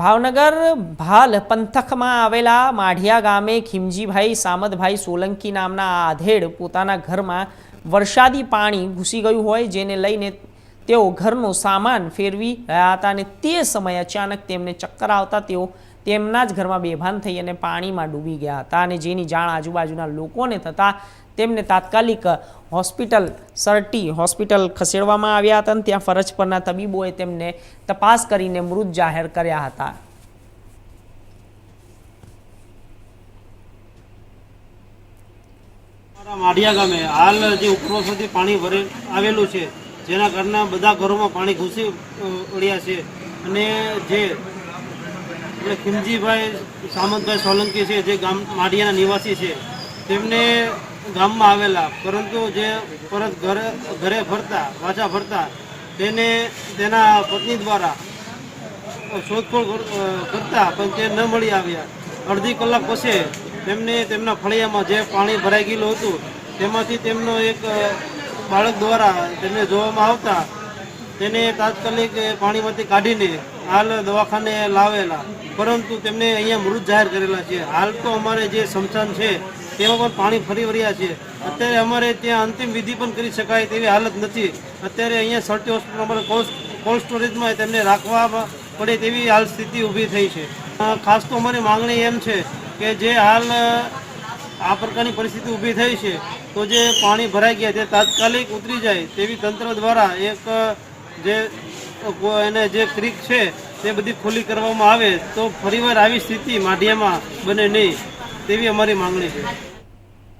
ભાવનગર ભાલ પંથકમાં આવેલા માઢિયા ગામે ખીમજીભાઈ, સામદભાઈ સોલંકી નામના આધેડ પોતાના ઘરમાં વરસાદી પાણી ઘૂસી ગયું હોય, જેને લઈને તેઓ ઘરનો સામાન ફેરવી રહ્યા હતા અને તે સમયે અચાનક તેમને ચક્કર આવતા તેઓ તેમના જ ઘરમાં બેભાન થઈ અને પાણીમાં ડૂબી ગયા હતા અને જેની જાણ આજુબાજુના લોકોને થતાં તેમને તાત્કાલિક હોસ્પિટલ સરટી હોસ્પિટલ ખસેડવામાં આવ્યા હતા અને ત્યાં ફરજ પરના તબીબોએ તેમને તપાસ કરીને મૃત જાહેર કર્યા હતા. માઢિયા ગામે હાલ જે ઉપરોથી પાણી ભરે આવેલું છે, જેના કારણે બધા ઘરોમાં પાણી ઘૂસી પડ્યા છે. અને જે આપણે ખીમજીભાઈ, સામંતભાઈ સોલંકી છે, જે ગામ માઢિયાના નિવાસી છે, તેમને ગામમાં આવેલા, પરંતુ જે પરત ઘરે ઘરે ફરતા, પાછા ફરતા, તેને, તેના પત્ની દ્વારા શોધખોળ કર- કરતા, પણ તે ન મળી આવ્યા. અડધી કલાક પછી તેમને, તેમના ફળિયામાં જે પાણી ભરાઈ ગયેલું હતું, તેમાંથી તેમનો એક બાળક દ્વારા તેમને જોવામાં આવતા તેને તાત્કાલિક પાણીમાંથી કાઢીને હાલ દવાખાને લાવેલા. પરંતુ તેમને અહીંયા મૃત જાહેર કરેલા છે. હાલ તો અમારે જે સ્મશાન છે, તેમાં પણ પાણી ફરી વળ્યા છે. અત્યારે અમારે ત્યાં અંતિમ વિધિ પણ કરી શકાય તેવી હાલત નથી. અત્યારે અહીંયા સરટી હોસ્પિટલ અમારે કોલ્ડ સ્ટોરેજમાં તેમને રાખવા પડે તેવી હાલ સ્થિતિ ઊભી થઈ છે. ખાસ તો અમારી માંગણી એમ છે કે જે હાલ આ પ્રકારની પરિસ્થિતિ ઊભી થઈ છે, તો જે પાણી ભરાઈ ગયા તે તાત્કાલિક ઉતરી જાય તેવી તંત્ર દ્વારા એક જે એને જે ક્રિક છે, તે બધી ખુલ્લી કરવામાં આવે તો ફરીવાર આવી સ્થિતિ માઢિયામાં બને નહીં, તેવી અમારી માંગણી છે.